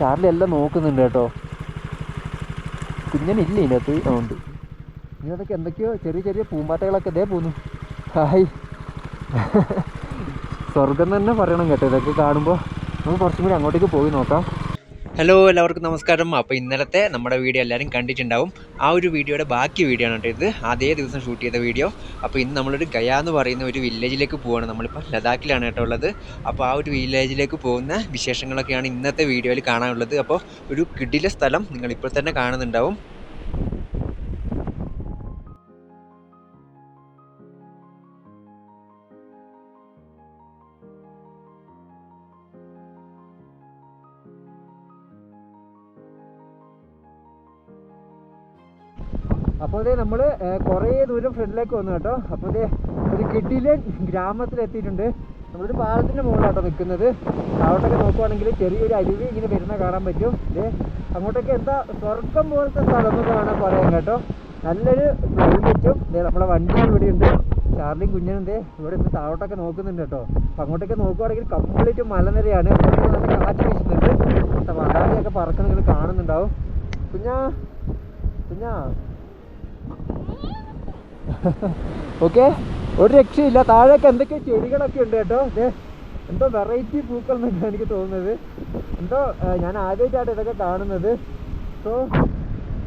Charlie എല്ലാം നോക്കുന്നുണ്ട് കേട്ടോ. കുഞ്ഞനില്ല ഇതിനകത്ത്? അതുകൊണ്ട് ഇതിനകത്തൊക്കെ എന്തൊക്കെയോ ചെറിയ ചെറിയ പൂമ്പാറ്റകളൊക്കെ ഇതേ പോന്നു. ഹായ്. സ്വർഗം തന്നെ പറയണം കേട്ടോ. ഇതൊക്കെ കാണുമ്പോൾ നമുക്ക് കുറച്ചും കൂടി അങ്ങോട്ടേക്ക് പോയി നോക്കാം. ഹലോ എല്ലാവർക്കും നമസ്കാരം. അപ്പോൾ ഇന്നലത്തെ നമ്മുടെ വീഡിയോ എല്ലാവരും കണ്ടിട്ടുണ്ടാവും. ആ ഒരു വീഡിയോയുടെ ബാക്കി വീഡിയോ ആണ് ഇത്. അതേ ദിവസം ഷൂട്ട് ചെയ്ത വീഡിയോ. അപ്പോൾ ഇന്ന് നമ്മളൊരു ഗയ എന്ന് പറയുന്ന ഒരു വില്ലേജിലേക്ക് പോവുകയാണ് നമ്മളിപ്പോൾ ലഡാക്കിലാണ് കേട്ടോ ഉള്ളത്. അപ്പോൾ ആ ഒരു വില്ലേജിലേക്ക് പോകുന്ന വിശേഷങ്ങളൊക്കെയാണ് ഇന്നത്തെ വീഡിയോയിൽ കാണാനുള്ളത്. അപ്പോൾ ഒരു കിടില സ്ഥലം നിങ്ങളിപ്പോൾ തന്നെ കാണുന്നുണ്ടാവും. ഇതേ നമ്മൾ കുറേ ദൂരം ഫ്രണ്ടിലേക്ക് വന്നു കേട്ടോ. അപ്പോൾ ഇതേ ഒരു കിട്ടിയിലെ ഗ്രാമത്തിലെത്തിയിട്ടുണ്ട്. നമ്മളൊരു പാലത്തിന്റെ മുകളിലാട്ടോ നിൽക്കുന്നത് അവിടെയൊക്കെ നോക്കുവാണെങ്കിൽ ചെറിയൊരു അരുവി ഇങ്ങനെ വരുന്ന കാണാൻ പറ്റും. ഇതേ അങ്ങോട്ടൊക്കെ എന്താ സ്വർഗം പോലത്തെ സ്ഥലം എന്നൊക്കെ വേണം പറയാം കേട്ടോ. നല്ലൊരു ക്ലൈമറ്റും നമ്മളെ വണ്ടി ഇവിടെ ഉണ്ട്. ചാർലിയും കുഞ്ഞനും ദേ ഇവിടെ നിന്ന് താഴോട്ടൊക്കെ നോക്കുന്നുണ്ട് കേട്ടോ. അപ്പം അങ്ങോട്ടൊക്കെ നോക്കുവാണെങ്കിൽ കംപ്ലീറ്റ് മലനിരയാണ്. നല്ല കാറ്റ് വീശുന്നുണ്ട്. വടാലിയൊക്കെ പറക്കുന്ന നിങ്ങൾ കാണുന്നുണ്ടാവും. കുഞ്ഞാ കുഞ്ഞാ. ഓക്കെ ഒരു രക്ഷയില്ല. താഴേക്ക് എന്തൊക്കെ ചെടികളൊക്കെ ഉണ്ട് കേട്ടോ. ദേ എന്തോ വെറൈറ്റി പൂക്കൾ എന്നൊക്കെയാണ് എനിക്ക് തോന്നുന്നത്. എന്തോ ഞാൻ ആദ്യമായിട്ടാണ് ഇതൊക്കെ കാണുന്നത്. സോ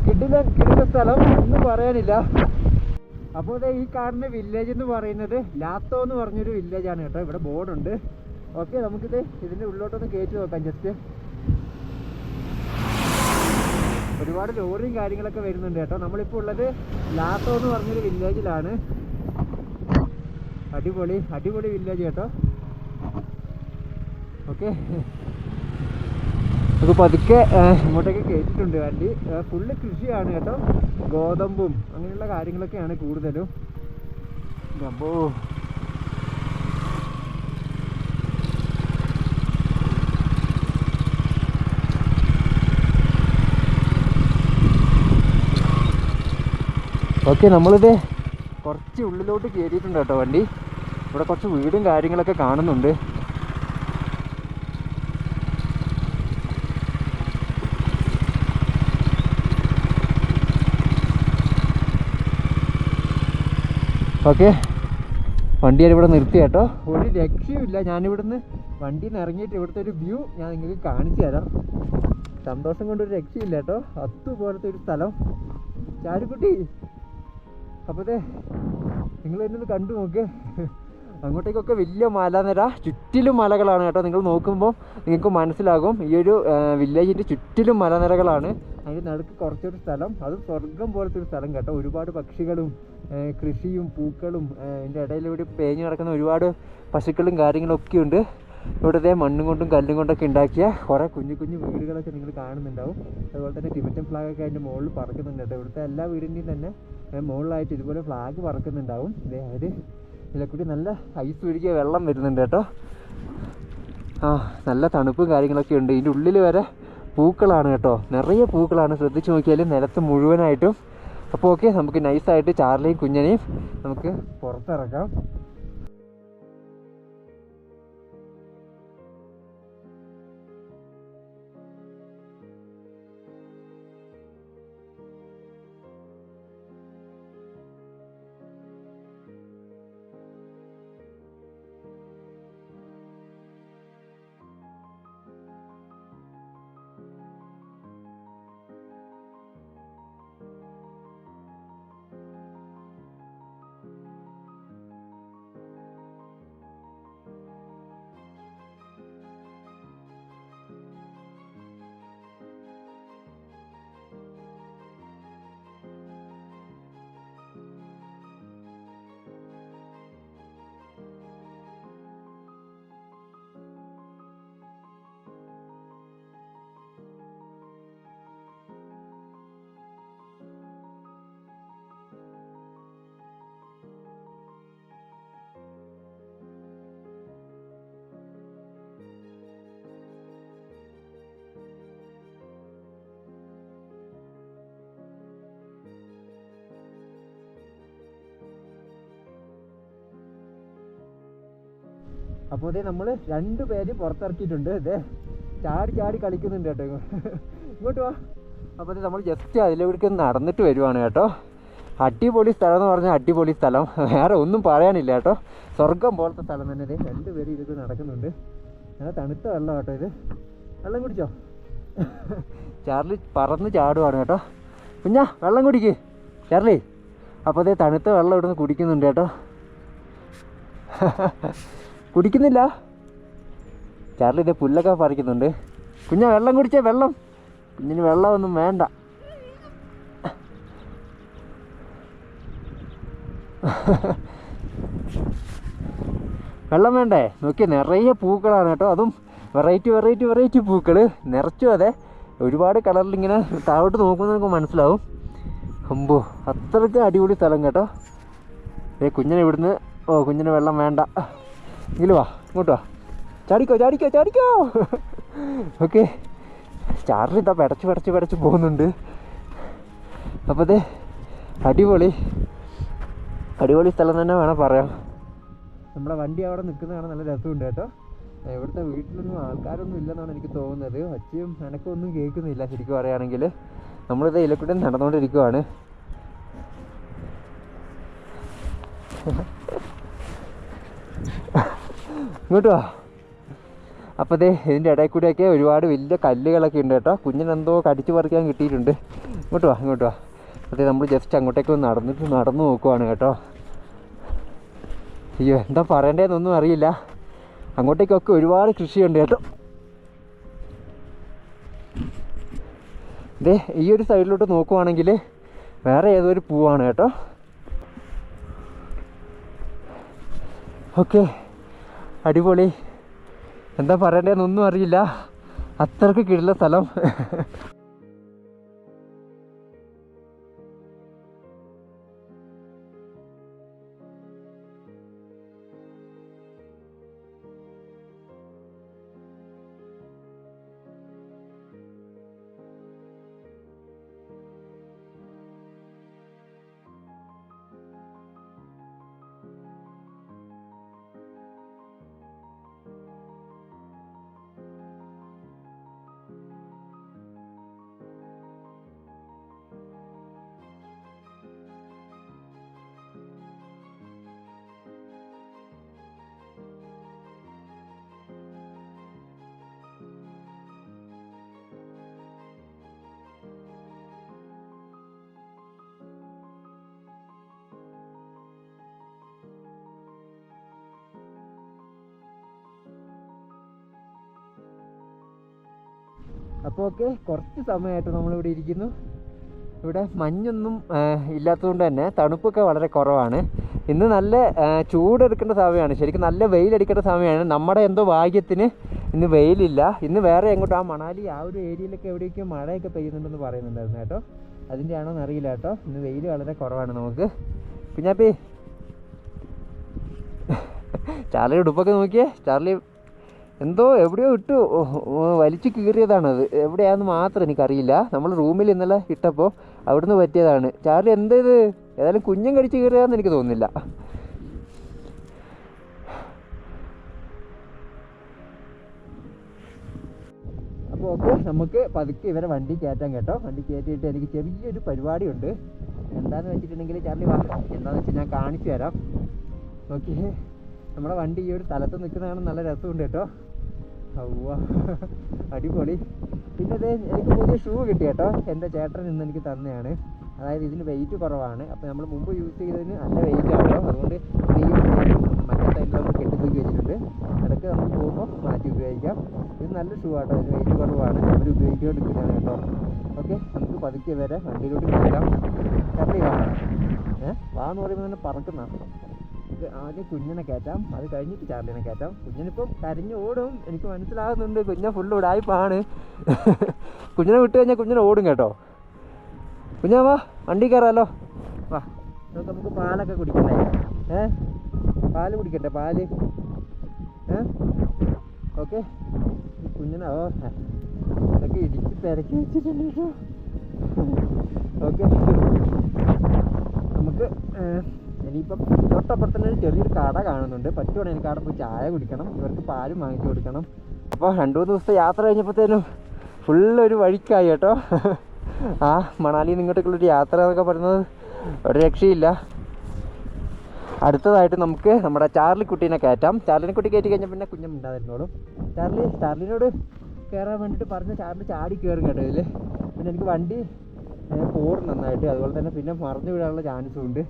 കിടില കിടില സ്ഥലം ഒന്നും പറയാനില്ല. അപ്പോൾ ദേ ഈ കാണുന്ന വില്ലേജ് എന്ന് പറയുന്നത് ലാത്തോ എന്ന് പറഞ്ഞൊരു വില്ലേജാണ് കേട്ടോ. ഇവിടെ ബോർഡുണ്ട് ഓക്കെ നമുക്കിത് ഇതിന്റെ ഉള്ളിലോട്ടൊന്ന് കയറ്റി നോക്കാം ജസ്റ്റ് ഒരുപാട് ലോറിയും കാര്യങ്ങളൊക്കെ വരുന്നുണ്ട് കേട്ടോ. നമ്മളിപ്പോൾ ഉള്ളത് ലാത്തോ എന്ന് പറഞ്ഞൊരു വില്ലേജിലാണ്. അടിപൊളി അടിപൊളി വില്ലേജ് കേട്ടോ. ഓക്കെ. നമുക്ക് പതുക്കെ ഇങ്ങോട്ടേക്ക് കയറ്റിട്ടുണ്ട് വണ്ടി. ഫുള്ള് കൃഷിയാണ് കേട്ടോ. ഗോതമ്പും അങ്ങനെയുള്ള കാര്യങ്ങളൊക്കെയാണ് കൂടുതലും. അപ്പോ ഓക്കെ നമ്മളിത് കുറച്ച് ഉള്ളിലോട്ട് കയറിയിട്ടുണ്ട് കേട്ടോ വണ്ടി. ഇവിടെ കുറച്ച് വീടും കാര്യങ്ങളൊക്കെ കാണുന്നുണ്ട്. ഓക്കെ വണ്ടി ഞാൻ ഇവിടെ നിർത്തി കേട്ടോ. ഒരു രക്ഷയുമില്ല. ഞാനിവിടുന്ന് വണ്ടിയിൽ നിന്ന് ഇറങ്ങിയിട്ട് ഇവിടുത്തെ ഒരു വ്യൂ ഞാൻ നിങ്ങൾക്ക് കാണിച്ചു തരാം. സന്തോഷം കൊണ്ടൊരു രക്ഷയില്ല കേട്ടോ. അതുപോലത്തെ ഒരു സ്ഥലം. ചാരുക്കുട്ടി അപ്പോഴത്തെ നിങ്ങൾ എന്നെ കണ്ടു നോക്ക്. അങ്ങോട്ടേക്കൊക്കെ വലിയ മലനിര ചുറ്റിലും മലകളാണ് കേട്ടോ നിങ്ങൾ നോക്കുമ്പോൾ നിങ്ങൾക്ക് മനസ്സിലാകും. ഈ ഒരു വില്ലേജിന്റെ ചുറ്റിലും മലനിരകളാണ്. അതിന്റെ നടുക്ക് കുറച്ചൊരു സ്ഥലം. അത് സ്വർഗം പോലത്തെ ഒരു സ്ഥലം കേട്ടോ. ഒരുപാട് പക്ഷികളും കൃഷിയും പൂക്കളും അതിന്റെ ഇടയിലൂടെ പേഞ്ഞു നടക്കുന്ന ഒരുപാട് പശുക്കളും കാര്യങ്ങളൊക്കെ ഉണ്ട്. ഇവിടുത്തെ മണ്ണും കൊണ്ടും കല്ലും കൊണ്ടൊക്കെ ഉണ്ടാക്കിയ കുറേ കുഞ്ഞു കുഞ്ഞു വീടുകളൊക്കെ നിങ്ങൾ കാണുന്നുണ്ടാവും. അതുപോലെ തന്നെ ടിബറ്റൻ ഫ്ലാഗൊക്കെ അതിന്റെ മുകളിൽ പറക്കുന്നുണ്ട് കേട്ടോ. ഇവിടുത്തെ എല്ലാ വീടിന്റെയും തന്നെ മുകളിലായിട്ട് ഇതുപോലെ ഫ്ലാഗ് പറക്കുന്നുണ്ടാവും. ഇതേ അവർ ഇതിലെക്കൂടി നല്ല ഐസ് ഒഴുകിയ വെള്ളം വരുന്നുണ്ട് കേട്ടോ. ആ നല്ല തണുപ്പും കാര്യങ്ങളൊക്കെ ഉണ്ട്. ഇതിന്റെ ഉള്ളിൽ വരെ പൂക്കളാണ് കേട്ടോ. നിറയെ പൂക്കളാണ്. ശ്രദ്ധിച്ച് നോക്കിയാൽ നിലത്ത് മുഴുവനായിട്ടും. അപ്പോൾ ഓക്കെ നമുക്ക് നൈസായിട്ട് ചാർലിയും കുഞ്ഞനെയും നമുക്ക് പുറത്തിറക്കാം. അപ്പോൾ ഇതേ നമ്മൾ രണ്ട് പേര് പുറത്തിറക്കിയിട്ടുണ്ട്. ഇതേ ചാടി ചാടി കളിക്കുന്നുണ്ട് കേട്ടോ ഇങ്ങോട്ട് വാ. അപ്പോൾ നമ്മൾ ജസ്റ്റ് അതിലേക്ക് നടന്നിട്ട് വരുവാണ് കേട്ടോ. അടിപൊളി സ്ഥലം എന്ന് പറഞ്ഞാൽ അടിപൊളി സ്ഥലം. വേറെ ഒന്നും പറയാനില്ല കേട്ടോ. സ്വർഗം പോലത്തെ സ്ഥലം തന്നെ ഇത് പേര് ഇതൊക്കെ നടക്കുന്നുണ്ട്. നല്ല തണുത്ത വെള്ളം കേട്ടോ ഇത്. വെള്ളം കുടിച്ചോ? ചാർലി പറന്ന് ചാടുവാണ് കേട്ടോ. കുഞ്ഞാ വെള്ളം കുടിക്ക്. ചാർലി. അപ്പോൾ അതേ തണുത്ത വെള്ളം ഇവിടുന്ന് കുടിക്കുന്നുണ്ട് കേട്ടോ. കുടിക്കുന്നില്ല. ചാർലി ഇതേ പുല്ലൊക്കെ പറിക്കുന്നുണ്ട്. കുഞ്ഞ വെള്ളം കുടിച്ചേ വെള്ളം. കുഞ്ഞിന് വെള്ളമൊന്നും വേണ്ട. വെള്ളം വേണ്ടേ? നോക്കി നിറയെ പൂക്കളാണ് കേട്ടോ. അതും വെറൈറ്റി വെറൈറ്റി വെറൈറ്റി പൂക്കൾ നിറച്ചും അതെ. ഒരുപാട് കളറിൽ ഇങ്ങനെ താഴോട്ട് നോക്കുമ്പോൾ നമുക്ക് മനസ്സിലാവും. അമ്പോ അത്രയ്ക്ക് അടിപൊളി സ്ഥലം കേട്ടോ. ഏ കുഞ്ഞിനെ ഇവിടുന്ന് ഓ കുഞ്ഞിന് വെള്ളം വേണ്ട. എങ്കിലും വാ ഇങ്ങോട്ട് വാ ചാടിക്കോ ചാടിക്കോ ചാടിക്കോ ഓക്കെ ചാർലി ഇതാ പെടച്ച് പെടച്ച് പെടച്ച് പോകുന്നുണ്ട് അപ്പോൾ അതെ അടിപൊളി അടിപൊളി സ്ഥലം തന്നെ വേണം പറയാം നമ്മുടെ വണ്ടി അവിടെ നിൽക്കുന്നതാണ് നല്ല രസമുണ്ട് കേട്ടോ ഇവിടുത്തെ വീട്ടിലൊന്നും ആൾക്കാരൊന്നും ഇല്ലെന്നാണ് എനിക്ക് തോന്നുന്നത് അച്ഛയും ഒന്നും കേൾക്കുന്നില്ല ശരിക്കും പറയുകയാണെങ്കിൽ നമ്മളിത് ഇലക്കുട്ടി നടന്നുകൊണ്ടിരിക്കുവാണ് ഇങ്ങോട്ട് വാ. അപ്പോൾ ദേ ഇതിന്റെ ഇടയിൽ കൂടെയൊക്കെ ഒരുപാട് വലിയ കല്ലുകളൊക്കെ ഉണ്ട് കേട്ടോ. കുഞ്ഞിനെന്തോ കടിച്ചു പറിക്കാൻ കിട്ടിയിട്ടുണ്ട്. ഇങ്ങോട്ട് വാ ഇങ്ങോട്ട് വാ. അതെ നമ്മൾ ജസ്റ്റ് അങ്ങോട്ടേക്ക് ഒന്ന് നടന്നിട്ട് നടന്നു നോക്കുവാണ് കേട്ടോ. അയ്യോ എന്താ പറയണ്ടേന്നൊന്നും അറിയില്ല. അങ്ങോട്ടേക്കൊക്കെ ഒരുപാട് കൃഷിയുണ്ട് കേട്ടോ. ദേ ഈ ഒരു സൈഡിലോട്ട് നോക്കുവാണെങ്കിൽ വേറെ ഏതോ ഒരു പൂവാണ് കേട്ടോ. ഓക്കെ. അടിപൊളി. എന്താ പറയണ്ടേന്നൊന്നും അറിയില്ല. അത്രയ്ക്ക് കിടില സ്ഥലം. അപ്പോൾ ഒക്കെ കുറച്ച് സമയമായിട്ട് നമ്മളിവിടെ ഇരിക്കുന്നു. ഇവിടെ മഞ്ഞൊന്നും ഇല്ലാത്തതുകൊണ്ട് തന്നെ തണുപ്പൊക്കെ വളരെ കുറവാണ്. ഇന്ന് നല്ല ചൂടെടുക്കേണ്ട സമയമാണ്. ശരിക്കും നല്ല വെയിലടിക്കേണ്ട സമയമാണ്. നമ്മുടെ എന്തോ ഭാഗ്യത്തിന് ഇന്ന് വെയിലില്ല. ഇന്ന് വേറെ എങ്ങോട്ടും ആ മണാലി ആ ഒരു ഏരിയയിലൊക്കെ എവിടെയൊക്കെ മഴയൊക്കെ പെയ്യുന്നുണ്ടെന്ന് പറയുന്നുണ്ടായിരുന്നു കേട്ടോ. അതിന്റെ ആണോ അറിയില്ല കേട്ടോ. ഇന്ന് വെയിൽ വളരെ കുറവാണ് നമുക്ക്. കുഞ്ഞാപ്പി ചാർലി ഉടുപ്പൊക്കെ നോക്കിയേ. ചാർലി എന്തോ എവിടെയോ ഇട്ട് വലിച്ചു കീറിയതാണത് എവിടെയാണെന്ന് മാത്രം എനിക്കറിയില്ല. നമ്മൾ റൂമിൽ ഇന്നലെ ഇട്ടപ്പോൾ അവിടുന്ന് പറ്റിയതാണ്. ചാർലി എന്താ ഇത് ഏതായാലും കുഞ്ഞും കടിച്ചു കീറിയതാന്ന് എനിക്ക് തോന്നുന്നില്ല. അപ്പോൾ ഓക്കെ നമുക്ക് പതുക്കെ ഇവരെ വണ്ടി കയറ്റാൻ കേട്ടോ. വണ്ടി കയറ്റിയിട്ട് എനിക്ക് ചെറിയൊരു പരിപാടിയുണ്ട്. എന്താണെന്ന് വെച്ചിട്ടുണ്ടെങ്കിൽ ചാർലി വാ. എന്താണെന്ന് വെച്ചാൽ ഞാൻ കാണിച്ചു തരാം. ഓക്കെ നമ്മുടെ വണ്ടി ഈ ഒരു സ്ഥലത്ത് നിൽക്കുന്നതാണ് നല്ല രസമുണ്ട് കേട്ടോ. അടിപൊളി. പിന്നെ ഇത് എനിക്ക് പുതിയ ഷൂ കിട്ടി കേട്ടോ. എന്റെ ചേട്ടൻ ഇന്ന് എനിക്ക് തന്നെയാണ്. അതായത് ഇതിന് വെയിറ്റ് കുറവാണ്. അപ്പോൾ നമ്മൾ മുമ്പ് യൂസ് ചെയ്തതിന് നല്ല വെയിറ്റ് ആണല്ലോ. അതുകൊണ്ട് മറ്റേ സൈഡിൽ നമ്മൾ കെട്ടിത്തൂക്കി വെച്ചിട്ടുണ്ട്. ഇടയ്ക്ക് നമുക്ക് പോകുമ്പോൾ മാറ്റി ഉപയോഗിക്കാം. ഇത് നല്ല ഷൂ ആട്ടോ. ഇതിന് വെയിറ്റ് കുറവാണ്. അവർ ഉപയോഗിച്ചുകൊണ്ടിരിക്കുന്നതാണ് കേട്ടോ. ഓക്കെ നമുക്ക് പതുക്കെ വരെ വണ്ടിയിലോട്ട് കയറാം കറി വാ. ഏഹ് വാ എന്ന് പറയുമ്പോൾ തന്നെ പറക്കുന്ന ഇത് ആദ്യം കുഞ്ഞിനെ കയറ്റാം. അത് കഴിഞ്ഞിട്ട് ചാർലിനെ കയറ്റാം. കുഞ്ഞിനിപ്പം കരഞ്ഞ് ഓടും. എനിക്ക് മനസ്സിലാകുന്നുണ്ട് കുഞ്ഞെ ഫുള്ള് ഉടായ്പാണ് കുഞ്ഞിനെ വിട്ട് കഴിഞ്ഞാൽ കുഞ്ഞിനെ ഓടും കേട്ടോ. കുഞ്ഞാ വാ വണ്ടി കയറാമല്ലോ വാ നമുക്ക് നമുക്ക് പാലൊക്കെ കുടിക്കണ്ടേ? ഏ? പാൽ കുടിക്കട്ടെ പാൽ? ഏ? ഓക്കെ. കുഞ്ഞിനെ ഓ ഇതൊക്കെ ഇടിച്ച് തിരക്കി വെച്ചിട്ടുണ്ട് ഓക്കെ. നമുക്ക് ഇനിയിപ്പം തൊട്ടപ്പുറത്തുള്ള ഒരു ചെറിയൊരു കട കാണുന്നുണ്ട്. പറ്റുവാണെങ്കിൽ എനിക്ക് അവിടെ പോയി ചായ കുടിക്കണം. ഇവർക്ക് പാലും വാങ്ങിച്ചു കൊടുക്കണം. അപ്പോൾ രണ്ടു മൂന്ന് ദിവസത്തെ യാത്ര കഴിഞ്ഞപ്പോഴത്തേനും ഫുള്ളൊരു വഴിക്കായി കേട്ടോ. ആ മണാലിയിൽ ഇങ്ങോട്ടേക്കുള്ളൊരു യാത്ര എന്നൊക്കെ പറയുന്നത് ഒരു രക്ഷയില്ല. അടുത്തതായിട്ട് നമുക്ക് നമ്മുടെ ചാർലി കുട്ടീനെ കയറ്റാം. ചാർലിനെ കുട്ടി കയറ്റി കഴിഞ്ഞാൽ പിന്നെ കുഞ്ഞം ഉണ്ടായിരുന്നോളും. ചാർലി ചാർലിനോട് കയറാൻ വേണ്ടിയിട്ട് പറഞ്ഞ ചാർലി ചാടി കയറും കേട്ടോ ഇതിൽ പിന്നെ എനിക്ക് വണ്ടി പോറും നന്നായിട്ട്. അതുപോലെ തന്നെ പിന്നെ മറന്നു വിടാനുള്ള ചാൻസും ഉണ്ട്.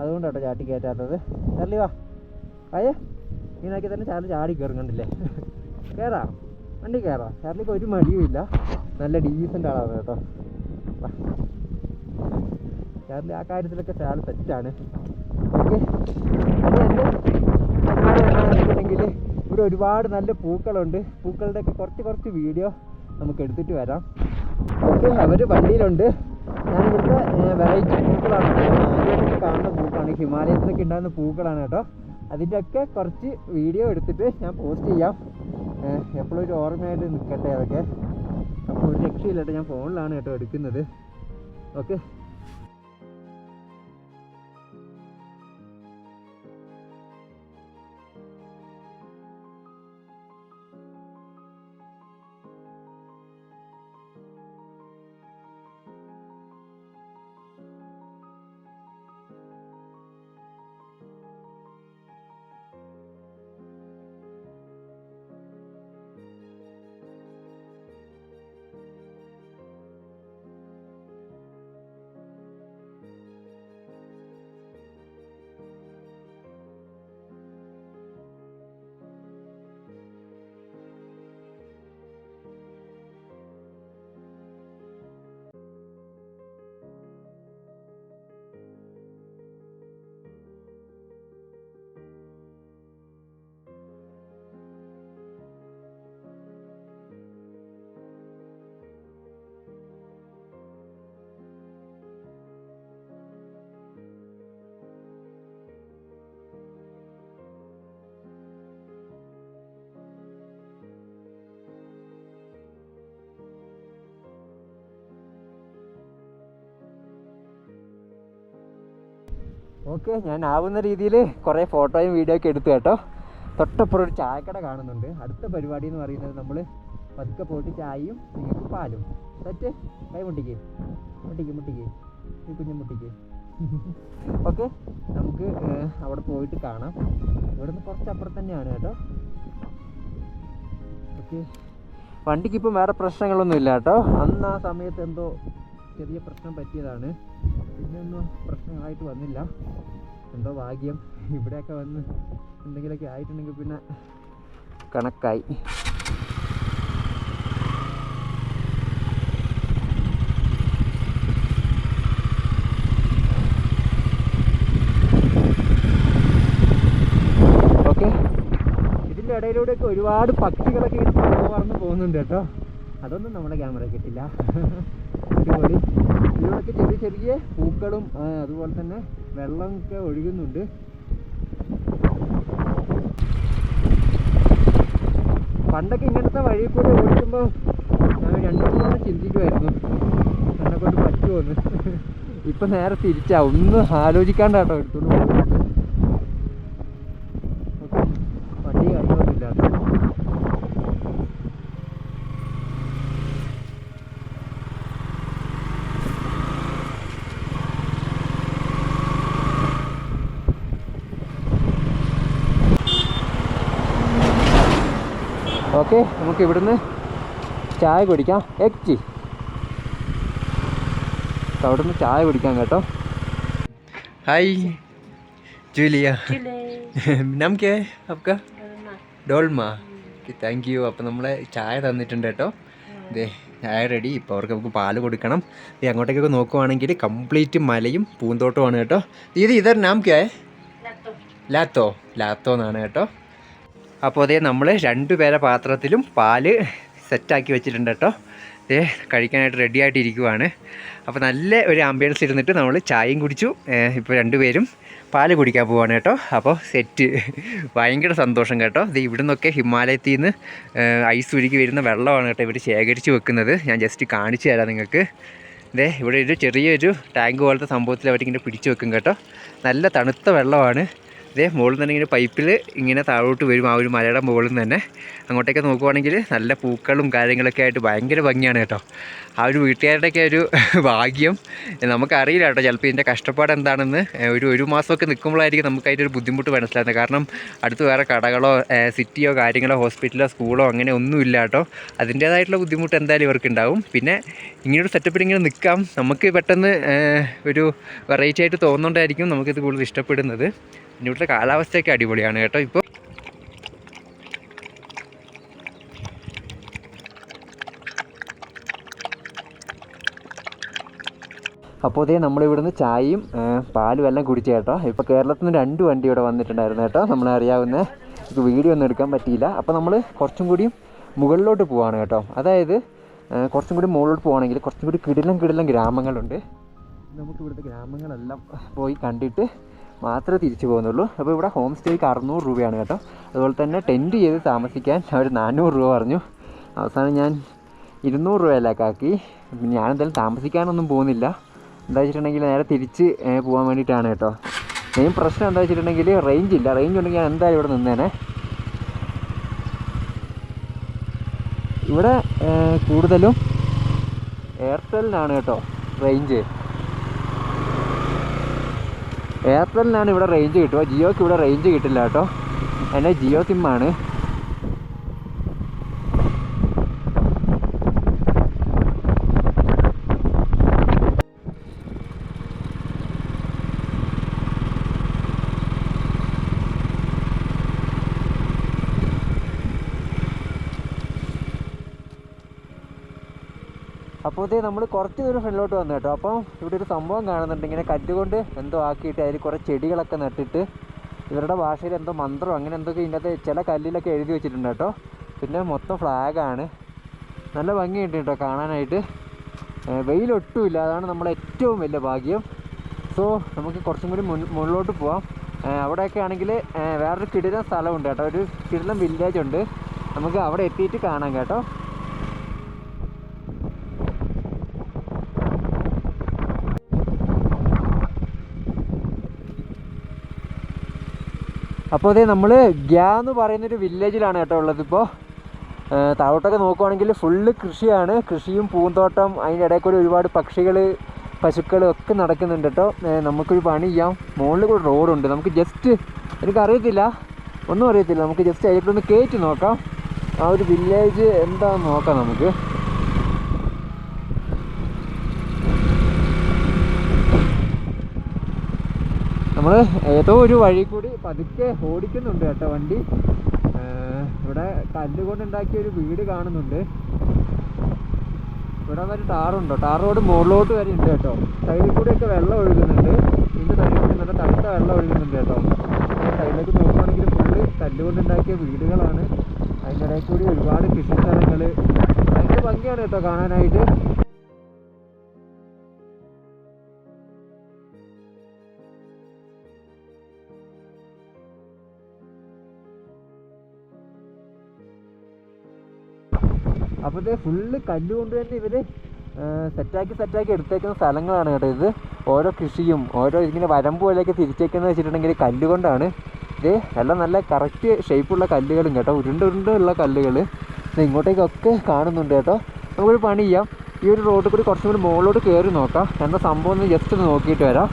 അതുകൊണ്ട് കേട്ടോ ചാട്ടി കയറ്റാത്തത് ചാർലി വാ. അയ്യേ ഇങ്ങനെയൊക്കെ തന്നെ ചാർലി ചാടി കയറുന്നുണ്ടല്ലേ കയറാം വണ്ടി കയറാം ചാർലിക്ക് ഒരു മടിയുമില്ല. നല്ല ഡീസന്റ് ആളാണ് കേട്ടോ. ചാർലി ആ കാര്യത്തിലൊക്കെ ചാർലി തെറ്റാണ്. ഓക്കെ. അതുകൊണ്ട് ഇവിടെ ഒരുപാട് നല്ല പൂക്കളുണ്ട്. പൂക്കളുടെയൊക്കെ കുറച്ച് കുറച്ച് വീഡിയോ നമുക്ക് എടുത്തിട്ട് വരാം. ഓക്കെ അവർ വണ്ടിയിലുണ്ട്. ഞാൻ ഇവിടുത്തെ വെറൈറ്റി പൂക്കളാണ് ആദ്യമായിട്ട് കാണുന്ന പൂക്കളാണ്. ഹിമാലയത്തിലൊക്കെ ഉണ്ടാകുന്ന പൂക്കളാണ് കേട്ടോ. അതിന്റെയൊക്കെ കുറച്ച് വീഡിയോ എടുത്തിട്ട് ഞാൻ പോസ്റ്റ് ചെയ്യാം. എപ്പോഴും ഒരു ഓർമ്മയായിട്ട് നിൽക്കട്ടെ അതൊക്കെ. അപ്പോൾ ഒരു രക്ഷയില്ല കേട്ടോ ഞാൻ ഫോണിലാണ് കേട്ടോ എടുക്കുന്നത്. ഓക്കെ. ഓക്കെ ഞാൻ ആവുന്ന രീതിയിൽ കുറേ ഫോട്ടോയും വീഡിയോ ഒക്കെ എടുത്തു കേട്ടോ. തൊട്ടപ്പുറം ഒരു ചായക്കട കാണുന്നുണ്ട്. അടുത്ത പരിപാടി എന്ന് പറയുന്നത് നമ്മൾ പതുക്കെ പോയിട്ട് ചായയും നിങ്ങൾക്ക് പാലും. സെറ്റ്? കൈ മുട്ടിക്ക്. മുട്ടിക്ക് മുട്ടിക്ക്. ഈ കുഞ്ഞു മുട്ടിക്ക്. ഓക്കെ നമുക്ക് അവിടെ പോയിട്ട് കാണാം. ഇവിടുന്ന് കുറച്ച് അപ്പുറം തന്നെയാണ് കേട്ടോ. ഓക്കെ. വണ്ടിക്ക് ഇപ്പം വേറെ പ്രശ്നങ്ങളൊന്നും ഇല്ല കേട്ടോ. അന്ന് ആ സമയത്ത് എന്തോ ചെറിയ പ്രശ്നം പറ്റിയതാണ്. പിന്നെ പ്രശ്നങ്ങളായിട്ട് വന്നില്ല. എന്തോ ഭാഗ്യം. ഇവിടെയൊക്കെ വന്ന് എന്തെങ്കിലുമൊക്കെ ആയിട്ടുണ്ടെങ്കിൽ പിന്നെ കണക്കായി. ഓക്കെ. ഇതിന്റെ ഇടയിലൂടെ ഒക്കെ ഒരുപാട് പക്ഷികളൊക്കെ ഇങ്ങനെ പറന്ന് പോകുന്നുണ്ട് കേട്ടോ. അതൊന്നും നമ്മുടെ ക്യാമറ കിട്ടില്ല. അടിപൊളി. ഇതിലൂടെയൊക്കെ ചെറിയ ചെറിയ പൂക്കളും അതുപോലെ തന്നെ വെള്ളമൊക്കെ ഒഴുകുന്നുണ്ട്. പണ്ടൊക്കെ ഇങ്ങനത്തെ വഴി കൂടെ ഓടിക്കുമ്പോൾ ഞാൻ രണ്ടു മൂന്ന് ചിന്തിക്കുമായിരുന്നു എന്നെ കൊണ്ട് പറ്റുമോന്ന് ഇപ്പം നേരെ തിരിച്ചാ. ഒന്നും ആലോചിക്കാണ്ടാട്ടോ. എടുത്തോണ്ട് പോകുന്നത് ഓക്കേ. വണ്ടി കാര്യമൊന്നുമില്ല കേട്ടോ ഓക്കെ നമുക്ക് ഇവിടുന്ന് ചായ കുടിക്കാം. എക്ചി അവിടുന്ന് ചായ കുടിക്കാം കേട്ടോ. ഹായ് ജൂലിയ നമുക്കേ അപ്പ ഡോൾമ താങ്ക് യു അപ്പം നമ്മളെ ചായ തന്നിട്ടുണ്ട് കേട്ടോ ഇതേ ചായ റെഡി ഇപ്പോൾ അവർക്ക് നമുക്ക് പാൽ കൊടുക്കണം ഈ അങ്ങോട്ടേക്കൊക്കെ നോക്കുവാണെങ്കിൽ കംപ്ലീറ്റ് മലയും പൂന്തോട്ടമാണ് കേട്ടോ. ഇത് ഇതർ നാം ലാത്തോ ലാത്തോ എന്നാണ് കേട്ടോ. അപ്പോൾ അതേ നമ്മൾ രണ്ടുപേരെ പാത്രത്തിലും പാൽ സെറ്റാക്കി വെച്ചിട്ടുണ്ട് കേട്ടോ. ദേ കഴിക്കാനായിട്ട് റെഡി ആയിട്ടിരിക്കുവാണ്. അപ്പോൾ നല്ല ഒരു ആംബിയൻസ് ഇരുന്നിട്ട് നമ്മൾ ചായയും കുടിച്ചു. ഇപ്പോൾ രണ്ടുപേരും പാൽ കുടിക്കാൻ പോവാണ് കേട്ടോ. അപ്പോൾ സെറ്റ് ഭയങ്കര സന്തോഷം കേട്ടോ. ഇത് ഇവിടെ നിന്നൊക്കെ ഹിമാലയത്തിൽ നിന്ന് ഐസ് ഉരുക്കി വരുന്ന വെള്ളമാണ് കേട്ടോ ഇവർ ശേഖരിച്ച് വെക്കുന്നത്. ഞാൻ ജസ്റ്റ് കാണിച്ചു തരാം നിങ്ങൾക്ക്. ദേ ഇവിടെ ഒരു ചെറിയൊരു ടാങ്ക് പോലത്തെ സംഭവത്തിൽ അവരിങ്ങനെ പിടിച്ചു വെക്കും കേട്ടോ. നല്ല തണുത്ത വെള്ളമാണ്. ഇതേ മുകളിൽ തന്നെ ഇങ്ങനെ പൈപ്പിൽ ഇങ്ങനെ താഴോട്ട് വരും ആ ഒരു മലയുടെ മുകളിൽ നിന്ന് തന്നെ. അങ്ങോട്ടേക്ക് നോക്കുവാണെങ്കിൽ നല്ല പൂക്കളും കാര്യങ്ങളൊക്കെ ആയിട്ട് ഭയങ്കര ഭംഗിയാണ് കേട്ടോ. ആ ഒരു വീട്ടുകാരുടെയൊക്കെ ഒരു ഭാഗ്യം. നമുക്കറിയില്ല കേട്ടോ ചിലപ്പോൾ ഇതിന്റെ കഷ്ടപ്പാട് എന്താണെന്ന്. ഒരു ഒരു മാസമൊക്കെ നിൽക്കുമ്പോഴായിരിക്കും നമുക്ക് അതിന്റെ ഒരു ബുദ്ധിമുട്ട് മനസ്സിലാകുന്നത് കാരണം അടുത്ത് വേറെ കടകളോ സിറ്റിയോ കാര്യങ്ങളോ ഹോസ്പിറ്റലോ സ്കൂളോ അങ്ങനെ ഒന്നുമില്ല കേട്ടോ. അതിന്റേതായിട്ടുള്ള ബുദ്ധിമുട്ട് എന്തായാലും ഇവർക്ക് ഉണ്ടാവും പിന്നെ ഇങ്ങനൊരു സെറ്റപ്പിൽ ഇങ്ങനെ നിൽക്കാം. നമുക്ക് പെട്ടെന്ന് ഒരു വെറൈറ്റി ആയിട്ട് തോന്നുന്നുണ്ടായിരിക്കും നമുക്കിത് കൂടുതൽ ഇഷ്ടപ്പെടുന്നത്. ഇവിടുത്തെ കാലാവസ്ഥയൊക്കെ അടിപൊളിയാണ് കേട്ടോ ഇപ്പോൾ അപ്പോൾ അതേ നമ്മളിവിടുന്ന് ചായയും പാലും എല്ലാം കുടിച്ചു കേട്ടോ. ഇപ്പോൾ കേരളത്തിൽ നിന്ന് രണ്ട് വണ്ടി ഇവിടെ വന്നിട്ടുണ്ടായിരുന്നു കേട്ടോ. നമ്മളെ അറിയാവുന്ന ഇത് വീഡിയോ ഒന്നും എടുക്കാൻ പറ്റിയില്ല. അപ്പോൾ നമ്മൾ കുറച്ചും കൂടിയും മുകളിലോട്ട് പോവാണ് കേട്ടോ. അതായത് കുറച്ചും കൂടി മുകളിലോട്ട് പോവുകയാണെങ്കിൽ കുറച്ചും കൂടി കിടിലം കിടിലം ഗ്രാമങ്ങളുണ്ട്. നമുക്ക് ഇവിടുത്തെ ഗ്രാമങ്ങളെല്ലാം പോയി കണ്ടിട്ട് മാത്രമേ തിരിച്ചു പോകുന്നുള്ളൂ. അപ്പോൾ ഇവിടെ ഹോം സ്റ്റേക്ക് അറുന്നൂറ് രൂപയാണ് കേട്ടോ. അതുപോലെ തന്നെ ടെന്റ് ചെയ്ത് താമസിക്കാൻ അവർ നാനൂറ് രൂപ പറഞ്ഞു. അവസാനം ഞാൻ ഇരുന്നൂറ് രൂപയിലേക്ക് ആക്കി പിന്നെ ഞാനെന്തായാലും താമസിക്കാനൊന്നും പോകുന്നില്ല. എന്താ വെച്ചിട്ടുണ്ടെങ്കിൽ നേരെ തിരിച്ച് പോകാൻ വേണ്ടിയിട്ടാണ് കേട്ടോ. മെയിൻ പ്രശ്നം എന്താ വെച്ചിട്ടുണ്ടെങ്കിൽ റേഞ്ച് ഇല്ല. റേഞ്ച് ഉണ്ടെങ്കിൽ ഞാൻ എന്തായാലും ഇവിടെ നിന്നേനെ. ഇവിടെ കൂടുതലും എയർടെല്ലിനാണ് കേട്ടോ റേഞ്ച് എയർടെലിനാണ് ഇവിടെ റേഞ്ച് കിട്ടുക. ജിയോക്ക് ഇവിടെ റേഞ്ച് കിട്ടില്ല കേട്ടോ. എന്റെ ജിയോ സിമ്മാണ് ഇതേ നമ്മൾ കുറച്ച് ദൂരം ഫ്രണ്ടിലോട്ട് വന്നു കേട്ടോ. അപ്പം ഇവിടെ ഒരു സംഭവം കാണുന്നുണ്ട്. ഇങ്ങനെ കല്ലുകൊണ്ട് എന്തോ ആക്കിയിട്ട് അതിൽ കുറേ ചെടികളൊക്കെ നട്ടിട്ട് ഇവരുടെ ഭാഷയിൽ എന്തോ മന്ത്രം അങ്ങനെ എന്തൊക്കെ ഇതിനകത്ത് ചില കല്ലിലൊക്കെ എഴുതി വെച്ചിട്ടുണ്ട് കേട്ടോ. പിന്നെ മൊത്തം ഫ്ലാഗാണ് നല്ല ഭംഗിയുണ്ട് കേട്ടോ കാണാനായിട്ട്. വെയിലൊട്ടുമില്ല. അതാണ് നമ്മളെ ഏറ്റവും വലിയ ഭാഗ്യം. സോ നമുക്ക് കുറച്ചും കൂടി മുൻ മുകളിലോട്ട് പോവാം. അവിടെയൊക്കെ ആണെങ്കിൽ വേറൊരു കിടിലം സ്ഥലമുണ്ട് കേട്ടോ. ഒരു കിടിലം വില്ലേജ് ഉണ്ട്. നമുക്ക് അവിടെ എത്തിയിട്ട് കാണാം കേട്ടോ. അപ്പോൾ അതേ നമ്മൾ ഗ്യാ എന്ന് പറയുന്നൊരു വില്ലേജിലാണ് കേട്ടോ ഉള്ളത് ഇപ്പോൾ താഴോട്ടൊക്കെ നോക്കുവാണെങ്കിൽ ഫുള്ള് കൃഷിയാണ്. കൃഷിയും പൂന്തോട്ടം അതിന്റെ ഇടയിൽ കൂടി ഒരുപാട് പക്ഷികൾ പശുക്കൾ ഒക്കെ നടക്കുന്നുണ്ട് കേട്ടോ. നമുക്കൊരു പണി ചെയ്യാം. മുകളിൽ കൂടെ റോഡുണ്ട്. നമുക്ക് ജസ്റ്റ് എനിക്കറിയത്തില്ല. ഒന്നും അറിയത്തില്ല. നമുക്ക് ജസ്റ്റ് അതിലൊന്ന് കയറ്റി നോക്കാം. ആ ഒരു വില്ലേജ് എന്താണെന്ന് നോക്കാം നമുക്ക്. നമ്മൾ ഏതോ ഒരു വഴി കൂടി പതുക്കെ ഓടിക്കുന്നുണ്ട് കേട്ടോ വണ്ടി. ഇവിടെ കല്ല് ഉണ്ടാക്കിയ ഒരു വീട് കാണുന്നുണ്ട്. ഇവിടെ വരെ ടാറുണ്ടോ? ടാർ റോഡ് മുകളിലോട്ട് വരെ ഉണ്ട് കേട്ടോ. സൈഡിൽ കൂടിയൊക്കെ വെള്ളം ഒഴുകുന്നുണ്ട്. ഇതിന്റെ സൈഡിൽ കൂടി നല്ല തണുത്ത വെള്ളം ഒഴുകുന്നുണ്ട് കേട്ടോ. സൈഡിലേക്ക് നോക്കുകയാണെങ്കിൽ ഫുള്ള് കല്ലുകൊണ്ടുണ്ടാക്കിയ വീടുകളാണ്. അതിന്റെ ഇടയിൽ കൂടി ഒരുപാട് കൃഷി സ്ഥലങ്ങൾ ഭയങ്കര ഭംഗിയാണ് കേട്ടോ കാണാനായിട്ട്. അപ്പോൾ ഇത് ഫുള്ള് കല്ലുകൊണ്ട് തന്നെ ഇവർ സെറ്റാക്കി സെറ്റാക്കി എടുത്തേക്കുന്ന സ്ഥലങ്ങളാണ് കേട്ടോ ഇത്. ഓരോ കൃഷിയും ഓരോ ഇങ്ങനെ വരമ്പ് പോലെയൊക്കെ തിരിച്ചേക്കുന്നത് വെച്ചിട്ടുണ്ടെങ്കിൽ കല്ലുകൊണ്ടാണ് ഇത് എല്ലാം നല്ല കറക്റ്റ് ഷേപ്പുള്ള കല്ലുകളും കേട്ടോ. ഉരുണ്ട് ഉരുണ്ടുള്ള കല്ലുകൾ ഇങ്ങോട്ടേക്കൊക്കെ കാണുന്നുണ്ട് കേട്ടോ. നമുക്കൊരു പണി ചെയ്യാം. ഈ ഒരു റോഡിൽ കൂടി കുറച്ചും കൂടി മുകളിലോട്ട് കയറി നോക്കാം. എന്താ സംഭവം ഒന്ന് ജസ്റ്റ് ഒന്ന് നോക്കിയിട്ട് വരാം.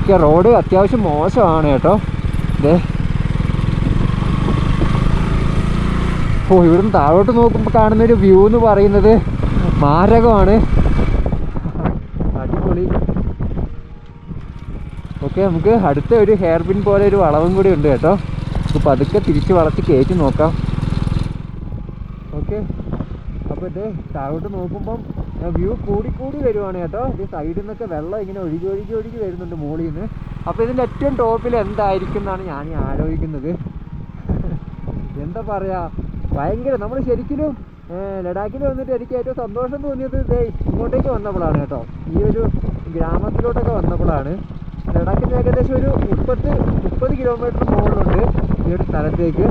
ഓക്കെ റോഡ് അത്യാവശ്യം മോശമാണ് കേട്ടോ. ഇതേ ഓ ഇവിടുന്ന് താഴോട്ട് നോക്കുമ്പോൾ കാണുന്ന ഒരു വ്യൂ എന്ന് പറയുന്നത് മാരകമാണ്. അടിപൊളി. ഓക്കെ നമുക്ക് അടുത്ത ഒരു ഹെയർ പിൻ പോലെ ഒരു വളവും കൂടി ഉണ്ട് കേട്ടോ. നമുക്ക് പതുക്കെ തിരിച്ച് വളച്ച് കയറ്റി നോക്കാം. ഓക്കെ. അപ്പോൾ ഇത് താഴോട്ട് നോക്കുമ്പം വ്യൂ കൂടി കൂടി വരുവാണ് കേട്ടോ. ഇത് സൈഡിൽ നിന്നൊക്കെ വെള്ളം ഇങ്ങനെ ഒഴുകി ഒഴുകി ഒഴുകി വരുന്നുണ്ട് മുകളിൽ നിന്ന് അപ്പോൾ ഇതിന്റെ ഏറ്റവും ടോപ്പിൽ എന്തായിരിക്കും എന്നാണ് ഞാൻ ആലോചിക്കുന്നത്. എന്താ പറയാ? ഭയങ്കര നമ്മൾ ശരിക്കും ലഡാക്കിൽ വന്നിട്ട് എനിക്ക് ഏറ്റവും സന്തോഷം തോന്നിയത് ഇതേ ഇങ്ങോട്ടേക്ക് വന്നപ്പോഴാണ് കേട്ടോ. ഈ ഒരു ഗ്രാമത്തിലോട്ടൊക്കെ വന്നപ്പോഴാണ്. ലഡാക്കിന് ഏകദേശം ഒരു മുപ്പത്ത് മുപ്പത് കിലോമീറ്റർ മുകളിലുണ്ട് ഈ ഒരു സ്ഥലത്തേക്ക്.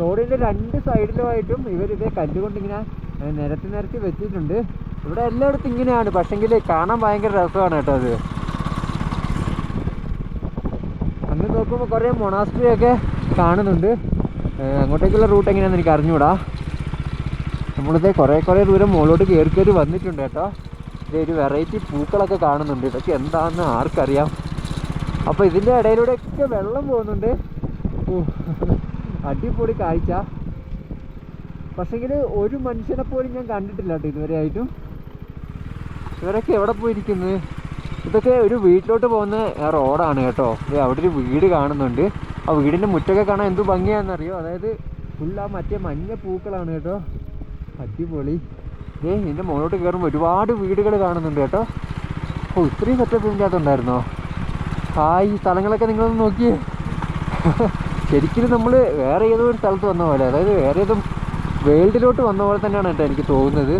റോഡിന്റെ രണ്ട് സൈഡിലുമായിട്ടും ഇവരിതേ കല്ലുകൊണ്ട് ഇങ്ങനെ ഏ, നിരത്തി നിരത്തി വെച്ചിട്ടുണ്ട്. ഇവിടെ എല്ലായിടത്തും ഇങ്ങനെയാണ്. പക്ഷെങ്കിൽ കാണാൻ ഭയങ്കര രസമാണ് കേട്ടോ അത്. അന്ന് നോക്കുമ്പോൾ കുറേ മൊണാസ്ട്രി ഒക്കെ കാണുന്നുണ്ട്. അങ്ങോട്ടേക്കുള്ള റൂട്ട് എങ്ങനെയാണെന്ന് എനിക്ക് അറിഞ്ഞൂടാ. നമ്മളിത് കുറേ കുറേ ദൂരം മുകളിലോട്ട് കയറി കയറി വന്നിട്ടുണ്ട് കേട്ടോ. ഇത് ഒരു വെറൈറ്റി പൂക്കളൊക്കെ കാണുന്നുണ്ട്. ഇതൊക്കെ എന്താണെന്ന് ആർക്കറിയാം. അപ്പോൾ ഇതിന്റെ ഇടയിലൂടെയൊക്കെ വെള്ളം പോകുന്നുണ്ട്. അടിപൊളി കാഴ്ച. പക്ഷെങ്കിൽ ഒരു മനുഷ്യനെ പോലും ഞാൻ കണ്ടിട്ടില്ല കേട്ടോ ഇതുവരെ ആയിട്ടും. ഇവരൊക്കെ എവിടെ പോയിരിക്കുന്നത് ഇതൊക്കെ ഒരു വീട്ടിലോട്ട് പോകുന്ന റോഡാണ് കേട്ടോ. അവിടെ ഒരു വീട് കാണുന്നുണ്ട്. ആ വീടിന്റെ മുറ്റൊക്കെ കാണാൻ എന്തു ഭംഗിയാണെന്നറിയോ? അതായത് ഫുൾ ആ മറ്റേ മഞ്ഞ പൂക്കളാണ് കേട്ടോ. അടിപൊളി. ഏ എന്റെ മുകളിലോട്ട് കയറുമ്പോൾ ഒരുപാട് വീടുകൾ കാണുന്നുണ്ട് കേട്ടോ. ഓ ഇത്രയും സെറ്റപ്പ് ഇതിന്റെ അകത്തുണ്ടായിരുന്നോ ആ ഈ സ്ഥലങ്ങളൊക്കെ നിങ്ങളൊന്ന് നോക്കിയേ. ശരിക്കും നമ്മൾ വേറെ ഏതോ ഒരു സ്ഥലത്ത് വന്ന പോലെ അതായത് വേറെ ഏതും വേൾഡിലോട്ട് വന്ന പോലെ തന്നെയാണ് കേട്ടോ എനിക്ക് തോന്നുന്നത്.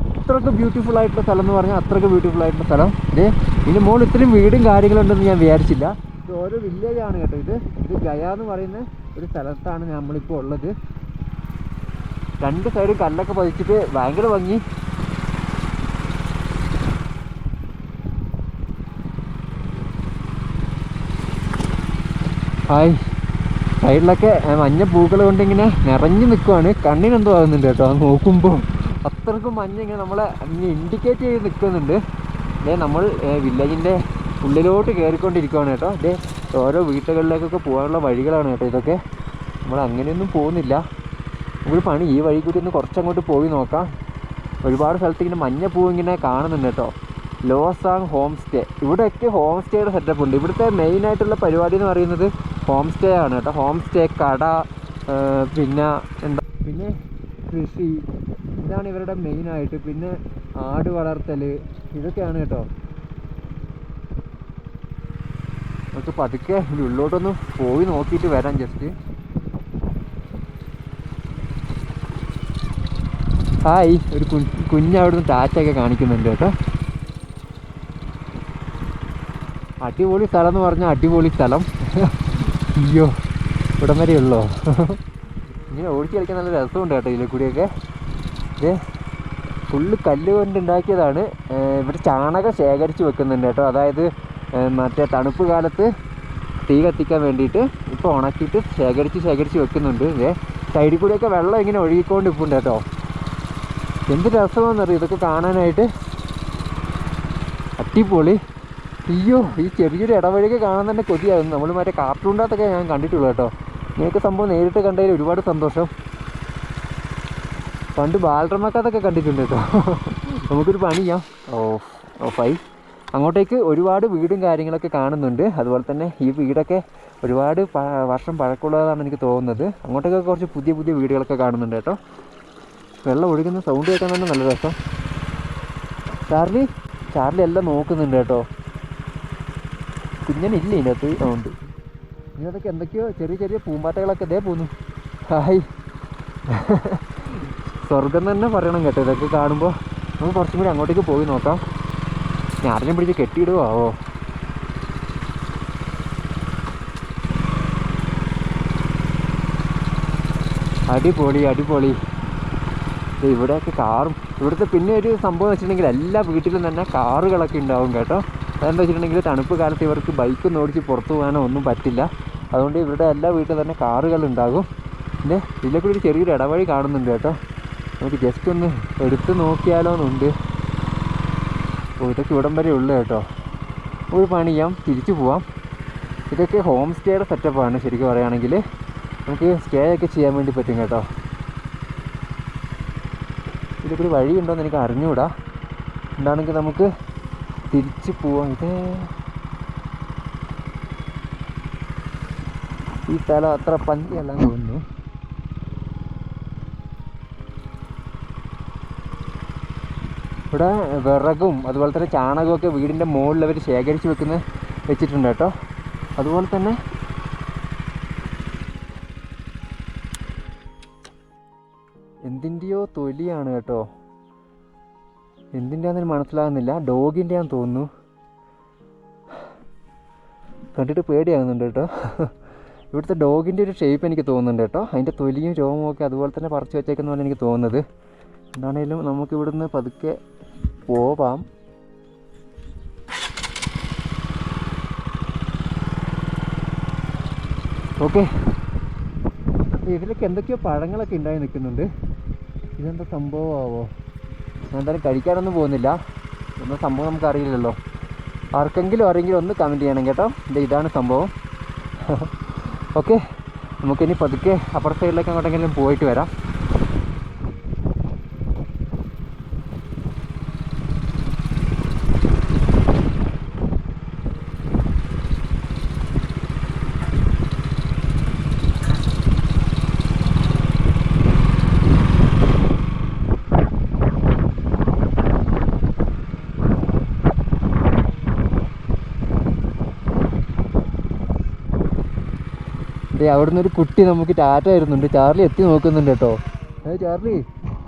അത്രയ്ക്ക് ബ്യൂട്ടിഫുൾ ആയിട്ടുള്ള സ്ഥലം എന്ന് പറഞ്ഞാൽ അത്രയ്ക്ക് ബ്യൂട്ടിഫുൾ ആയിട്ടുള്ള സ്ഥലം. ഇത് ഇതിന് മുകളിൽ ഇത്രയും വീടും കാര്യങ്ങളും ഉണ്ടെന്ന് ഞാൻ വിചാരിച്ചില്ല. ഇത് ഓരോ വില്ലേജ് ആണ് കേട്ടോ ഇത്. ഇത് ഗയ എന്ന് പറയുന്ന ഒരു സ്ഥലത്താണ് നമ്മളിപ്പോൾ ഉള്ളത്. രണ്ട് സൈഡും കല്ലൊക്കെ പതിച്ചിട്ട് ഭയങ്കര ഭംഗി. ഹായ്. സൈഡിലൊക്കെ മഞ്ഞ പൂക്കൾ കൊണ്ട് ഇങ്ങനെ നിറഞ്ഞു നിൽക്കുവാണ് കണ്ണിനെന്തോ ആകുന്നുണ്ട് കേട്ടോ അത് നോക്കുമ്പോൾ അത്രക്കും മഞ്ഞ ഇങ്ങനെ നമ്മളെ ഇൻഡിക്കേറ്റ് ചെയ്ത് നിൽക്കുന്നുണ്ട് ഇതേ നമ്മൾ വില്ലേജിന്റെ ഉള്ളിലോട്ട് കയറിക്കൊണ്ടിരിക്കുവാണ് കേട്ടോ. ഇതേ ഓരോ വീട്ടുകളിലേക്കൊക്കെ പോകാനുള്ള വഴികളാണ് കേട്ടോ ഇതൊക്കെ. നമ്മൾ അങ്ങനെയൊന്നും പോകുന്നില്ല. ഒരു പണി ഈ വഴി കൂടി ഒന്ന് കുറച്ചങ്ങോട്ട് പോയി നോക്കാം. ഒരുപാട് സ്ഥലത്ത് ഇങ്ങനെ മഞ്ഞ പൂ ഇങ്ങനെ കാണുന്നുണ്ട് കേട്ടോ. ലോസാങ് ഹോം സ്റ്റേ ഇവിടെയൊക്കെ ഹോം സ്റ്റേയുടെ സെറ്റപ്പ് ഉണ്ട്. ഇവിടുത്തെ മെയിൻ ആയിട്ടുള്ള പരിപാടി എന്ന് പറയുന്നത് ഹോം സ്റ്റേ ആണ് കേട്ടോ. ഹോം സ്റ്റേ കട പിന്നെ എന്താ? പിന്നെ കൃഷി. ഇതാണ് ഇവരുടെ മെയിൻ ആയിട്ട്. പിന്നെ ആട് വളർത്തൽ ഇതൊക്കെയാണ് കേട്ടോ. നമുക്ക് പതുക്കെ ഉള്ളോട്ടൊന്ന് പോയി നോക്കിയിട്ട് വരാം ജസ്റ്റ് ഹായ്. ഒരു കുഞ്ഞ് കുഞ്ഞ് അവിടുന്ന് ടാറ്റയൊക്കെ കാണിക്കുന്നുണ്ട് കേട്ടോ. അടിപൊളി സ്ഥലം എന്ന് പറഞ്ഞാൽ അടിപൊളി സ്ഥലം. അയ്യോ ഇവിടം വരെ ഉള്ളോ? ഇങ്ങനെ ഓടിച്ച് കളിക്കാൻ നല്ല രസമുണ്ട് കേട്ടോ ഇതിലെ കൂടിയൊക്കെ. ഇത് ഫുള്ള് കല്ല് കൊണ്ട് ഉണ്ടാക്കിയതാണ്. ഇവിടെ ചാണകം ശേഖരിച്ച് വെക്കുന്നുണ്ട് കേട്ടോ. അതായത് മറ്റേ തണുപ്പ് കാലത്ത് തീ കത്തിക്കാൻ വേണ്ടിയിട്ട് ഇപ്പോൾ ഉണക്കിയിട്ട് ശേഖരിച്ച് ശേഖരിച്ച് വെക്കുന്നുണ്ട്. ഇതേ സൈഡിൽ കൂടിയൊക്കെ വെള്ളം ഇങ്ങനെ ഒഴുകിക്കൊണ്ട് ഇപ്പുണ്ട് കേട്ടോ. എന്ത് രസമാണെന്നറിയോ? ഇതൊക്കെ കാണാനായിട്ട്. അടിപൊളി. അയ്യോ ഈ ചെറിയൊരു ഇടവഴിക്ക് കാണാൻ തന്നെ കൊതിയാകുന്നു. നമ്മൾ മറ്റേ കാർട്ടൂണിനകത്തൊക്കെ ഞാൻ കണ്ടിട്ടുള്ളൂ കേട്ടോ. നിങ്ങൾക്ക് സംഭവം നേരിട്ട് കണ്ടതിൽ ഒരുപാട് സന്തോഷം. പണ്ട് ബാലരമക്കത്തൊക്കെ കണ്ടിട്ടുണ്ട് കേട്ടോ. നമുക്കൊരു പണി ചെയ്യാം. ഓ ഓഫായി. അങ്ങോട്ടേക്ക് ഒരുപാട് വീടും കാര്യങ്ങളൊക്കെ കാണുന്നുണ്ട്. അതുപോലെ തന്നെ ഈ വീടൊക്കെ ഒരുപാട് വർഷം പഴക്കമുള്ളതാണ് എനിക്ക് തോന്നുന്നത്. അങ്ങോട്ടേക്കൊക്കെ കുറച്ച് പുതിയ പുതിയ വീടുകളൊക്കെ കാണുന്നുണ്ട് കേട്ടോ. വെള്ളം ഒഴുകുന്ന സൗണ്ട് കേൾക്കാൻ തന്നെ നല്ല രസം. ചാർലി ചാർലി എല്ലാം നോക്കുന്നുണ്ട് കേട്ടോ. കുഞ്ഞനില്ല ഇതിനകത്ത്? അതുകൊണ്ട് ഉണ്ട്. ഇതിനകത്തൊക്കെ എന്തൊക്കെയോ ചെറിയ ചെറിയ പൂമ്പാറ്റകളൊക്കെ ഇതേ പോന്നു. ഹായ്. സ്വർഗം തന്നെ പറയണം കേട്ടോ. ഇതൊക്കെ കാണുമ്പോൾ നമുക്ക് കുറച്ചും കൂടി അങ്ങോട്ടേക്ക് പോയി നോക്കാം. ഞാൻ ആരെയും പിടിച്ച് കെട്ടിയിടുവോ? അടിപൊളി അടിപൊളി. ഇവിടെയൊക്കെ കാറും. ഇവിടുത്തെ പിന്നെ ഒരു സംഭവം വെച്ചിട്ടുണ്ടെങ്കിൽ എല്ലാ വീട്ടിലും തന്നെ കാറുകളൊക്കെ ഉണ്ടാവും കേട്ടോ. അതെന്താ വെച്ചിട്ടുണ്ടെങ്കിൽ തണുപ്പ് കാലത്ത് ഇവർക്ക് ബൈക്കൊന്നും ഓടിച്ച് പുറത്ത് പോകാനോ ഒന്നും പറ്റില്ല. അതുകൊണ്ട് ഇവരുടെ എല്ലാ വീട്ടിൽ തന്നെ കാറുകൾ ഉണ്ടാകും. പിന്നെ ഇതിലെ കൂടി ഒരു ചെറിയൊരു ഇടവഴി കാണുന്നുണ്ട് കേട്ടോ. നമുക്ക് ജസ്റ്റ് ഒന്ന് എടുത്ത് നോക്കിയാലോ എന്നുണ്ട് ഓ ഇതൊക്കെ ഇവിടം വരെ ഉള്ളു കേട്ടോ. ഒരു പണി ചെയ്യാം തിരിച്ചു പോവാം. ഇതൊക്കെ ഹോം സ്റ്റേയുടെ സെറ്റപ്പാണ് ശരിക്കും പറയുകയാണെങ്കിൽ. നമുക്ക് സ്റ്റേ ഒക്കെ ചെയ്യാൻ വേണ്ടി പറ്റും കേട്ടോ. ഇതിലൊക്കെ ഒരു വഴിയുണ്ടോയെന്ന് എനിക്ക് അറിഞ്ഞുകൂടാ എന്താണെങ്കിൽ നമുക്ക് തിരിച്ച് പോവാം ഇത്. ഈ സ്ഥലം അത്ര പന്തിയല്ല തോന്നുന്നു. ഇവിടെ വിറകും അതുപോലെ തന്നെ ചാണകവും ഒക്കെ വീടിന്റെ മുകളിൽ അവർ ശേഖരിച്ച് വെക്കുന്ന വെച്ചിട്ടുണ്ട് കേട്ടോ. അതുപോലെ തന്നെ എന്തിന്റെയോ തൊലിയാണ് കേട്ടോ. എന്തിന്റെയാണെന്ന് മനസ്സിലാകുന്നില്ല. ഡോഗിന്റെയാന്ന് തോന്നുന്നു. കണ്ടിട്ട് പേടിയാകുന്നുണ്ട് കേട്ടോ. ഇവിടുത്തെ ഡോഗിന്റെ ഒരു ഷേപ്പ് എനിക്ക് തോന്നുന്നുണ്ട് കേട്ടോ. അതിന്റെ തൊലിയും രോമവും ഒക്കെ അതുപോലെ തന്നെ പറിച്ചു വെച്ചേക്കുന്ന പോലെ എനിക്ക് തോന്നുന്നത്. എന്താണേലും നമുക്ക് ഇവിടുന്ന് പതുക്കെ പോവാം. ഓക്കെ. ഇതിലൊക്കെ എന്തൊക്കെയോ പഴങ്ങളൊക്കെ ഉണ്ടായി നിൽക്കുന്നുണ്ട്. ഇതെന്താ സംഭവമാവോ? എന്തായാലും കഴിക്കാനൊന്നും പോകുന്നില്ല. ഒന്നും സംഭവം നമുക്കറിയില്ലല്ലോ. ആർക്കെങ്കിലും ആരെങ്കിലും ഒന്ന് കമന്റ് ചെയ്യണം കേട്ടോ. ഇത് ഇതാണ് സംഭവം. ഓക്കെ നമുക്കിനി പതുക്കെ അപ്പുറ സൈഡിലേക്ക് അങ്ങോട്ടെങ്കിലും പോയിട്ട് വരാം. ദേ അവിടുന്ന് ഒരു കുട്ടി നമുക്ക് ടാറ്റ വരുന്നുണ്ട് ചാർലി എത്തി നോക്കുന്നുണ്ട് കേട്ടോ. ഏ ചാർലി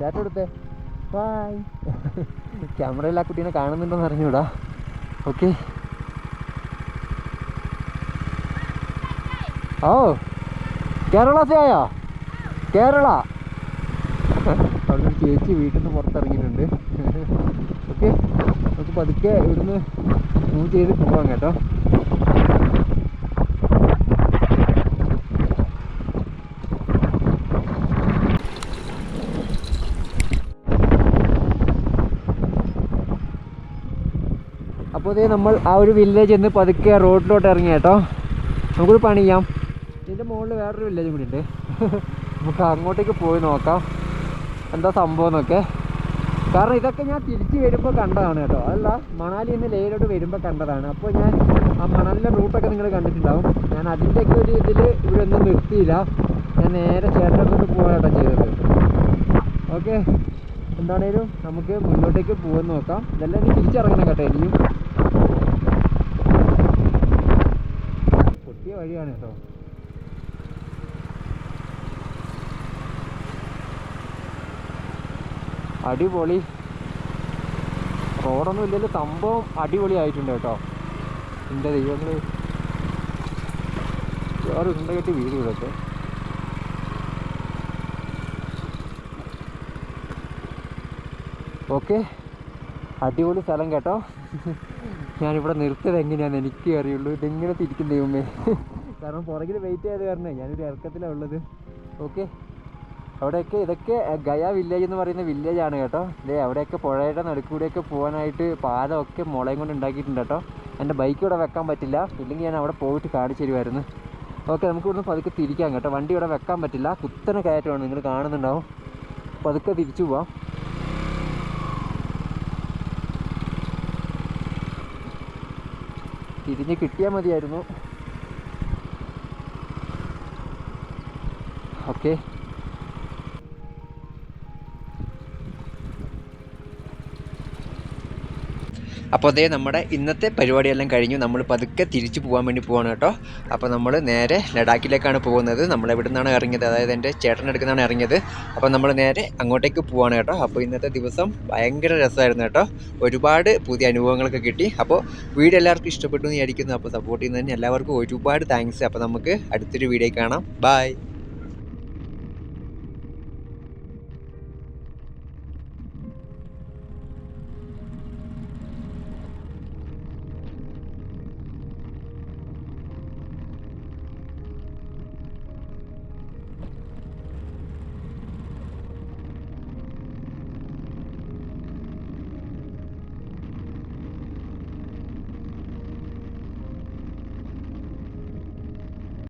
ടാറ്റ എടുത്തേ ബായ് ക്യാമറയിൽ ആ കുട്ടീനെ കാണുന്നുണ്ടോന്ന് അറിഞ്ഞൂടാ. Okay oh Kerala say Kerala. അവിടെ ചേച്ചി വീട്ടിൽ നിന്ന് പുറത്തിറങ്ങിയിട്ടുണ്ട്. ഓക്കെ നമുക്ക് പതുക്കെ ഇവിടുന്ന് മൂവ് ചെയ്ത് പോവാം കേട്ടോ. അപ്പോൾ ഇതേ നമ്മൾ ആ ഒരു വില്ലേജ് എന്ന് പതുക്കെ റോഡിലോട്ട് ഇറങ്ങി കേട്ടോ. നമുക്കൊരു പണി ചെയ്യാം. ഇതിന്റെ മുകളിൽ വേറൊരു വില്ലേജും കൂടി ഉണ്ട് നമുക്ക് അങ്ങോട്ടേക്ക് പോയി നോക്കാം. എന്താ സംഭവം എന്നൊക്കെ കാരണം ഇതൊക്കെ ഞാൻ തിരിച്ച് വരുമ്പോൾ കണ്ടതാണ് കേട്ടോ. അതല്ല മണാലി നിന്ന് ലേയിലോട്ട് വരുമ്പോൾ കണ്ടതാണ്. അപ്പോൾ ഞാൻ ആ മണാലിന്റെ റൂട്ടൊക്കെ നിങ്ങൾ കണ്ടിട്ടുണ്ടാവും. ഞാൻ അതിന്റെയൊക്കെ ഒരു ഇതിൽ ഇവിടെ ഒന്നും നിർത്തിയില്ല. ഞാൻ നേരെ ചേട്ടനടുത്തോട്ട് പോകാട്ടോ ചെയ്തത്. ഓക്കെ. എന്താണേലും നമുക്ക് മുന്നോട്ടേക്ക് പോകാൻ നോക്കാം. ഇതെല്ലാം ഇനി തിരിച്ചിറങ്ങണം കേട്ടോ ഇനിയും. വഴിയാണ് കേട്ടോ. അടിപൊളി. റോഡൊന്നും ഇല്ലല്ലോ സംഭവം അടിപൊളി ആയിട്ടുണ്ട് കേട്ടോ. എന്റെ ദൈവങ്ങൾ വേറെ ഉണ്ട കെട്ടി വീട് ഇതൊക്കെ ഓക്കെ. അടിപൊളി സ്ഥലം കേട്ടോ. ഞാനിവിടെ നിർത്തിയത് എങ്ങനെയാണെന്ന് എനിക്കേ അറിയുള്ളൂ. ഇതെങ്ങനെ തിരിക്കും ദൈവമേ. കാരണം പുറകിൽ വെയിറ്റ് ചെയ്ത് കാരണേ ഞാനൊരു ഇറക്കത്തിലാണ് ഉള്ളത്. ഓക്കെ അവിടെയൊക്കെ ഇതൊക്കെ ഗയ വില്ലേജ് എന്ന് പറയുന്ന വില്ലേജ് ആണ് കേട്ടോ. ദേ അവിടെയൊക്കെ പുഴയുടെ നടുക്കൂടെയൊക്കെ പോകാനായിട്ട് പാലമൊക്കെ മുളയും കൊണ്ട് ഉണ്ടാക്കിയിട്ടുണ്ട് കേട്ടോ. എന്റെ ബൈക്ക് ഇവിടെ വെക്കാൻ പറ്റില്ല. ഇല്ലെങ്കിൽ ഞാൻ അവിടെ പോയിട്ട് കാണിച്ചു തരുമായിരുന്നു ഓക്കെ നമുക്ക് ഇവിടുന്ന് പതുക്കെ തിരിക്കാം കേട്ടോ. വണ്ടി ഇവിടെ വെക്കാൻ പറ്റില്ല. കുത്തനെ കയറ്റമാണ്. നിങ്ങൾ കാണുന്നുണ്ടാവും. പതുക്കെ തിരിച്ചു പോവാം. തിരിഞ്ഞ് കിട്ടിയാൽ മതിയായിരുന്നു. ഓക്കെ. അപ്പോൾ അതേ നമ്മുടെ ഇന്നത്തെ പരിപാടിയെല്ലാം കഴിഞ്ഞു. നമ്മൾ പതുക്കെ തിരിച്ചു പോകാൻ വേണ്ടി പോവാണ് കേട്ടോ. അപ്പോൾ നമ്മൾ നേരെ ലഡാക്കിലേക്കാണ് പോകുന്നത്. നമ്മൾ എവിടെ നിന്നാണ് ഇറങ്ങിയത്? അതായത് എന്റെ ചേട്ടന്റെ ഇറങ്ങിയത്. അപ്പോൾ നമ്മൾ നേരെ അങ്ങോട്ടേക്ക് പോവാണ് കേട്ടോ. അപ്പോൾ ഇന്നത്തെ ദിവസം ഭയങ്കര രസമായിരുന്നു കേട്ടോ. ഒരുപാട് പുതിയ അനുഭവങ്ങളൊക്കെ കിട്ടി. അപ്പോൾ വീഡിയോ എല്ലാവർക്കും ഇഷ്ടപ്പെട്ടു എന്ന് വിചാരിക്കുന്നു. അപ്പോൾ സപ്പോർട്ട് ചെയ്യുന്നതിന് എല്ലാവർക്കും ഒരുപാട് താങ്ക്സ് അപ്പോൾ നമുക്ക് അടുത്തൊരു വീഡിയോ കാണാം. ബൈ